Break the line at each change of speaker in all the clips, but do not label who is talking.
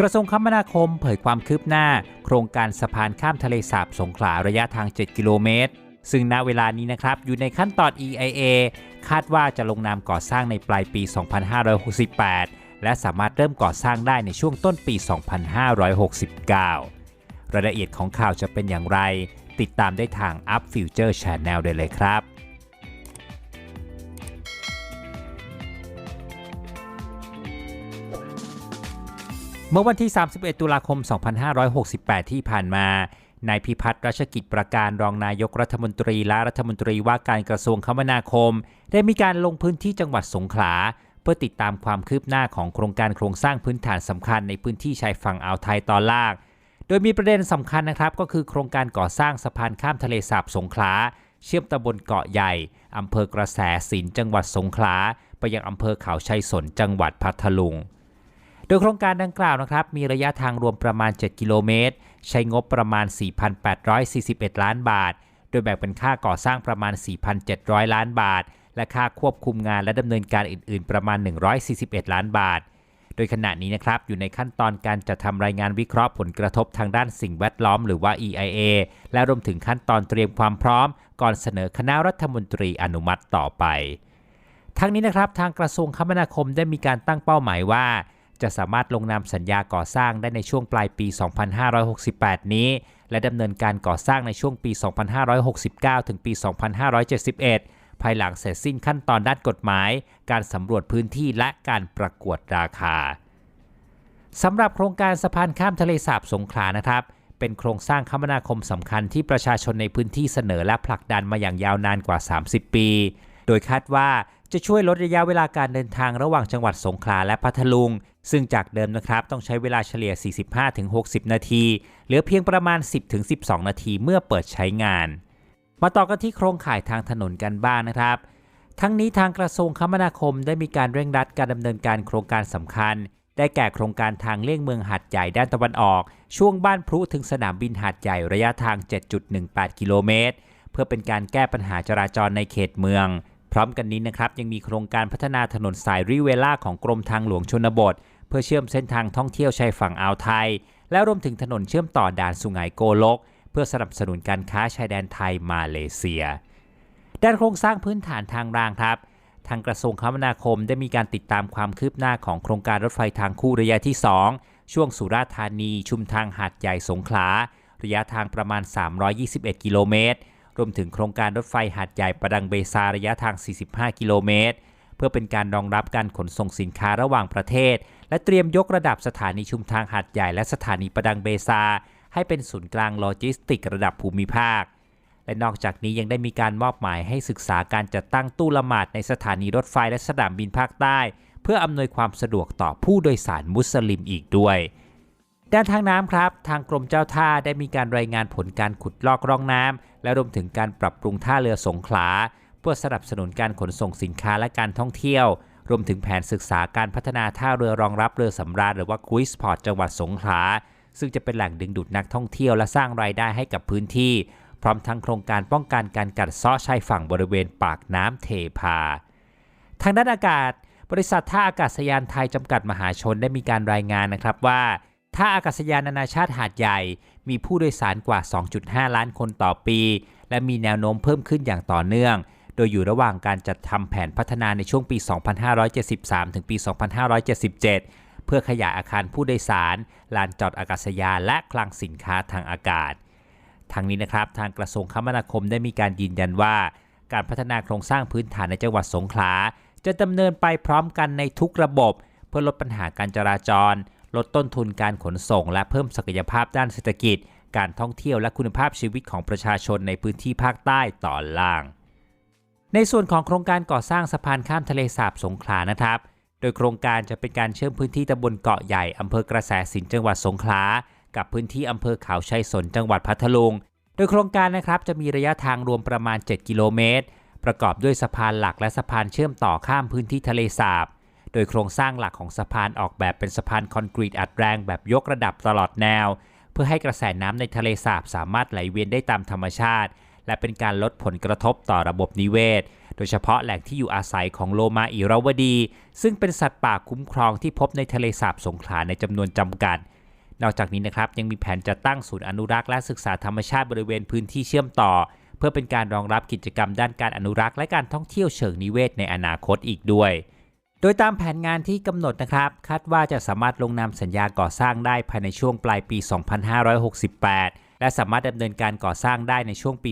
กระทรวงคมนาคมเผยความคืบหน้า โครงการสะพานข้ามทะเลสาบสงขลาระยะทาง 7 กิโลเมตร ซึ่งณเวลานี้นะครับอยู่ในขั้นตอน EIA คาดว่าจะลงนามก่อสร้างในปลายปี 2568 และสามารถเริ่มก่อสร้างได้ในช่วงต้นปี 2569 รายละเอียดของข่าวจะเป็นอย่างไร ติดตามได้ทาง Up Future Channel ได้เลยครับ เมื่อวันที่ 31 ตุลาคม 2568 ที่ผ่านมานายพิพัฒน์รัชกิจประการรองนายกรัฐมนตรีและรัฐมนตรีว่าการกระทรวงคมนาคม ได้มีการลงพื้นที่จังหวัดสงขลา เพื่อติดตามความคืบหน้าของโครงการโครงสร้างพื้นฐานสำคัญในพื้นที่ชายฝั่งอ่าวไทยตอนล่าง โดยมีประเด็นสำคัญนะครับ ก็คือโครงการก่อสร้างสะพานข้ามทะเลสาบสงขลา เชื่อมตำบลเกาะใหญ่อำเภอกระแสสินจังหวัดสงขลา ไปยังอำเภอเขาชัยสนจังหวัดพัทลุง โดยโครงการดังกล่าวนะครับ มีระยะทางรวมประมาณ 7 กิโลเมตร ใช้งบประมาณ 4,841 ล้านบาท โดยแบ่งเป็นค่าก่อสร้างประมาณ 4,700 ล้านบาท และค่าควบคุมงานและดำเนินการอื่น ๆ ประมาณ 141 ล้านบาท โดยขณะนี้นะครับ อยู่ในขั้นตอนการจัดทำรายงานวิเคราะห์ผลกระทบทางด้านสิ่งแวดล้อมหรือว่า EIA และรวมถึงขั้นตอนเตรียมความพร้อม ก่อนเสนอคณะรัฐมนตรีอนุมัติต่อไปทั้งนี้นะครับทางกระทรวงคมนาคมได้มีการตั้งเป้าหมายว่า จะสามารถลงนามสัญญาก่อสร้างได้ในช่วงปลายปี 2568 นี้ และดำเนินการก่อสร้างในช่วงปี 2569 ถึงปี 2571 ภายหลังเสร็จสิ้นขั้นตอนด้านกฎหมาย การสำรวจพื้นที่และการประกวดราคาสำหรับโครงการสะพานข้ามทะเลสาบสงขลานะครับ เป็นโครงสร้างคมนาคมสำคัญที่ประชาชนในพื้นที่เสนอและผลักดันมาอย่างยาวนานกว่า 30 ปี โดยคาดว่า จะช่วยลดระยะเวลาการเดินทางระหว่างจังหวัดสงขลาและพัทลุง ซึ่งจากเดิมนะครับต้องใช้เวลาเฉลี่ย 45-60 นาที เหลือเพียงประมาณ 10-12 นาทีเมื่อเปิดใช้งาน มาต่อกันที่โครงข่ายทางถนนกันบ้างนะครับ ทั้งนี้ทางกระทรวงคมนาคมได้มีการเร่งรัดการดำเนินการโครงการสำคัญ ได้แก่โครงการทางเลี่ยงเมืองหาดใหญ่ด้านตะวันออก ช่วงบ้านพลุถึงสนามบินหาดใหญ่ระยะทาง 7.18 กิโลเมตร เพื่อเป็นการแก้ปัญหาจราจรในเขตเมือง พร้อมกันนี้นะครับยังมีโครงการพัฒนาถนนสายริเวล่าของกรมทางหลวงชนบท เพื่อเชื่อมเส้นทางท่องเที่ยวชายฝั่งอ่าวไทย และรวมถึงถนนเชื่อมต่อด่านสุไหงโกลก เพื่อสนับสนุนการค้าชายแดนไทยมาเลเซีย ด้านโครงสร้างพื้นฐานทางรางครับ ทางกระทรวงคมนาคมได้มีการติดตามความคืบหน้าของโครงการรถไฟทางคู่ระยะที่ 2 ช่วงสุราษฎร์ธานี ชุมทางหาดใหญ่สงขลาระยะทางประมาณ 321 กิโลเมตร รวมถึงโครงการรถไฟหาดใหญ่ประดังเบซาระยะทาง 45 กิโลเมตร เพื่อเป็นการรองรับการขนส่งสินค้าระหว่างประเทศ และเตรียมยกระดับสถานีชุมทางหาดใหญ่และสถานีประดังเบซา ให้เป็นศูนย์กลางโลจิสติกระดับภูมิภาค และนอกจากนี้ยังได้มีการมอบหมายให้ศึกษาการจัดตั้งตู้ละหมาดในสถานีรถไฟและสนามบินภาคใต้ เพื่ออำนวยความสะดวกต่อผู้โดยสารมุสลิมอีกด้วยด้านทางน้ำครับ ทางกรมเจ้าท่าได้มีการรายงานผลการขุดลอกร่องน้ำ และรวมถึงการปรับปรุงท่าเรือสงขลา เพื่อสนับสนุนการขนส่งสินค้าและการท่องเที่ยว รวมถึงแผนศึกษาการพัฒนาท่าเรือรองรับเรือสำราญหรือว่าครูซพอร์ตจังหวัดสงขลาซึ่งจะเป็นแหล่งดึงดูดนักท่องเที่ยวและสร้างรายได้ให้กับพื้นที่ พร้อมทั้งโครงการป้องกันการกัดเซาะชายฝั่งบริเวณปากน้ำเทพา ทางด้านอากาศ บริษัทท่าอากาศยานไทยจำกัดมหาชนได้มีการรายงานนะครับว่าท่าอากาศยานนานาชาติหาดใหญ่ มีผู้โดยสารกว่า 2.5 ล้านคนต่อปี และมีแนวโน้มเพิ่มขึ้นอย่างต่อเนื่อง โดยอยู่ระหว่างการจัดทำแผนพัฒนาในช่วงปี 2573 ถึงปี 2577 เพื่อขยายอาคารผู้โดยสาร ลานจอดอากาศยานและคลังสินค้าทางอากาศ ทางนี้นะครับทางกระทรวงคมนาคมได้มีการยืนยันว่า การพัฒนาโครงสร้างพื้นฐานในจังหวัดสงขลาจะดำเนินไปพร้อมกันในทุกระบบ เพื่อลดปัญหาการจราจร ลดต้นทุนการขนส่ง และเพิ่มศักยภาพด้านเศรษฐกิจ การท่องเที่ยวและคุณภาพชีวิตของประชาชนในพื้นที่ภาคใต้ตอนล่าง ในส่วนของโครงการก่อสร้างสะพานข้ามทะเลสาบสงขลานะครับ โดยโครงการจะเป็นการเชื่อมพื้นที่ตำบลเกาะใหญ่อำเภอกระแสสินจังหวัดสงขลา กับพื้นที่อำเภอเขาชัยสนจังหวัดพัทลุง โดยโครงการนะครับจะมีระยะทางรวมประมาณ 7 กิโลเมตร ประกอบด้วยสะพานหลักและสะพานเชื่อมต่อข้ามพื้นที่ทะเลสาบ โดยโครงสร้างหลักของสะพานออกแบบเป็นสะพานคอนกรีตอัดแรงแบบยกระดับตลอดแนว เพื่อให้กระแสน้ำในทะเลสาบสามารถไหลเวียนได้ตามธรรมชาติ และเป็นการลดผลกระทบต่อระบบนิเวศ โดยเฉพาะแหล่งที่อยู่อาศัยของโลมาอิราวดี ซึ่งเป็นสัตว์ป่าคุ้มครองที่พบในทะเลสาบสงขลาในจำนวนจำกัดนอกจากนี้นะครับยังมีแผนจะตั้งศูนย์อนุรักษ์และศึกษาธรรมชาติบริเวณพื้นที่เชื่อมต่อ เพื่อเป็นการรองรับกิจกรรมด้านการอนุรักษ์และการท่องเที่ยวเชิงนิเวศในอนาคตอีกด้วย โดยตามแผนงานที่กำหนดนะครับ คาดว่าจะสามารถลงนามสัญญาก่อสร้างได้ภายในช่วงปลายปี 2568 และสามารถดำเนินการก่อสร้างได้ในช่วงปี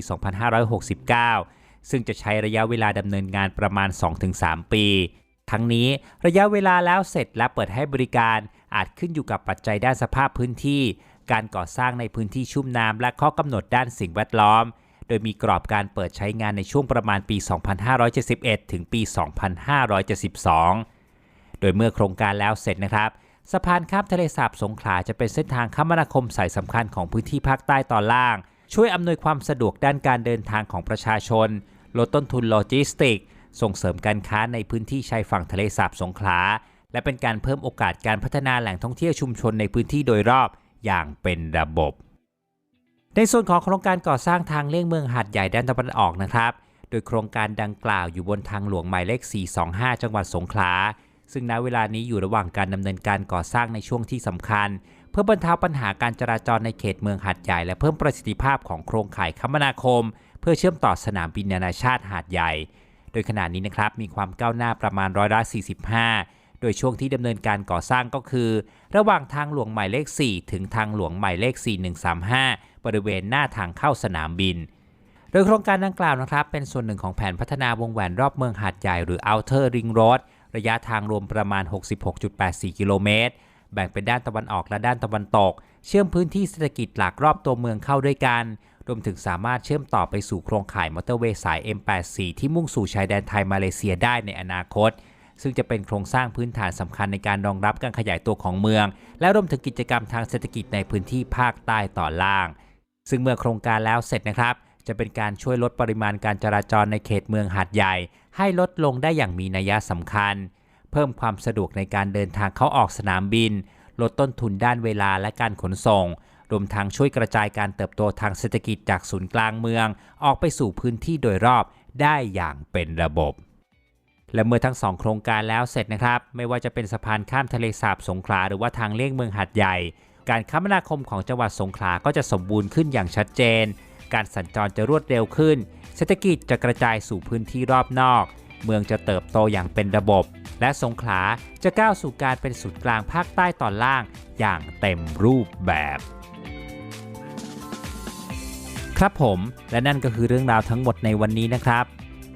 2569 ซึ่งจะใช้ระยะเวลาดำเนินงานประมาณ 2-3 ปี ทั้งนี้ระยะเวลาแล้วเสร็จและเปิดให้บริการ อาจขึ้นอยู่กับปัจจัยด้านสภาพพื้นที่ การก่อสร้างในพื้นที่ชุ่มน้ำและข้อกำหนดด้านสิ่งแวดล้อม ดยมีกรอบการเปิดใช้งานในช่วงประมาณปี 2571 ถึงปี 2572 โดยเมื่อโครงการแล้วเสร็จนะครับสะพานข้ามทะเลสาบสงขลาจะเป็นเส้นทางคมนาคมสายสำคัญของพื้นที่ภาคใต้ตอนล่าง ช่วยอำนวยความสะดวกด้านการเดินทางของประชาชน ลดต้นทุนโลจิสติก ส่งเสริมการค้าในพื้นที่ชายฝั่งทะเลสาบสงขลา และเป็นการเพิ่มโอกาสการพัฒนาแหล่งท่องเที่ยวชุมชนในพื้นที่โดยรอบอย่างเป็นระบบ ในส่วนของโครงการก่อสร้างทางเลี่ยงเมืองหาดใหญ่ด้านตะวันออกนะครับ โดยโครงการดังกล่าวอยู่บนทางหลวงหมายเลข 425 จังหวัดสงขลา ซึ่งณเวลานี้อยู่ระหว่างการดำเนินการก่อสร้างในช่วงที่สำคัญ เพื่อบรรเทาปัญหาการจราจรในเขตเมืองหาดใหญ่ และเพิ่มประสิทธิภาพของโครงข่ายคมนาคม เพื่อเชื่อมต่อสนามบินนานาชาติหาดใหญ่ โดยขณะนี้นะครับมีความก้าวหน้าประมาณร้อยละ45 โดยช่วงที่ดำเนินการก่อสร้างก็คือ ระหว่างทางหลวงหมายเลข 4 ถึงทางหลวงหมายเลข 4135 บริเวณหน้าทางเข้าสนามบิน โดยโครงการดังกล่าวนะครับ เป็นส่วนหนึ่งของแผนพัฒนาวงแหวนรอบเมืองหาดใหญ่หรือ Outer Ring Road ระยะทางรวมประมาณ 66.84 กิโลเมตร แบ่งเป็นด้านตะวันออกและด้านตะวันตก เชื่อมพื้นที่เศรษฐกิจหลักรอบตัวเมืองเข้าด้วยกัน รวมถึงสามารถเชื่อมต่อไปสู่โครงข่ายมอเตอร์เวย์สาย M84 ที่มุ่งสู่ชายแดนไทยมาเลเซียได้ในอนาคต ซึ่งจะเป็นโครงสร้างพื้นฐานสำคัญในการรองรับการขยายตัวของเมือง และรวมถึงกิจกรรมทางเศรษฐกิจในพื้นที่ภาคใต้ต่อล่าง ซึ่งเมื่อโครงการแล้วเสร็จนะครับ จะเป็นการช่วยลดปริมาณการจราจรในเขตเมืองหาดใหญ่ ให้ลดลงได้อย่างมีนัยสำคัญ เพิ่มความสะดวกในการเดินทางเข้าออกสนามบิน ลดต้นทุนด้านเวลาและการขนส่งรวมทั้งช่วยกระจายการเติบโตทางเศรษฐกิจจากศูนย์กลางเมือง ออกไปสู่พื้นที่โดยรอบได้อย่างเป็นระบบ และเมื่อทั้งสองโครงการแล้วเสร็จนะครับ ไม่ว่าจะเป็นสะพานข้ามทะเลสาบสงขลาหรือว่าทางเลี่ยงเมืองหัดใหญ่ การคมนาคมของจังหวัดสงขลาก็จะสมบูรณ์ขึ้นอย่างชัดเจน การสัญจรจะรวดเร็วขึ้น เศรษฐกิจจะกระจายสู่พื้นที่รอบนอก เมืองจะเติบโตอย่างเป็นระบบ และสงขลาจะก้าวสู่การเป็นศูนย์กลางภาคใต้ตอนล่าง อย่างเต็มรูปแบบครับผม และนั่นก็คือเรื่องราวทั้งหมดในวันนี้นะครับ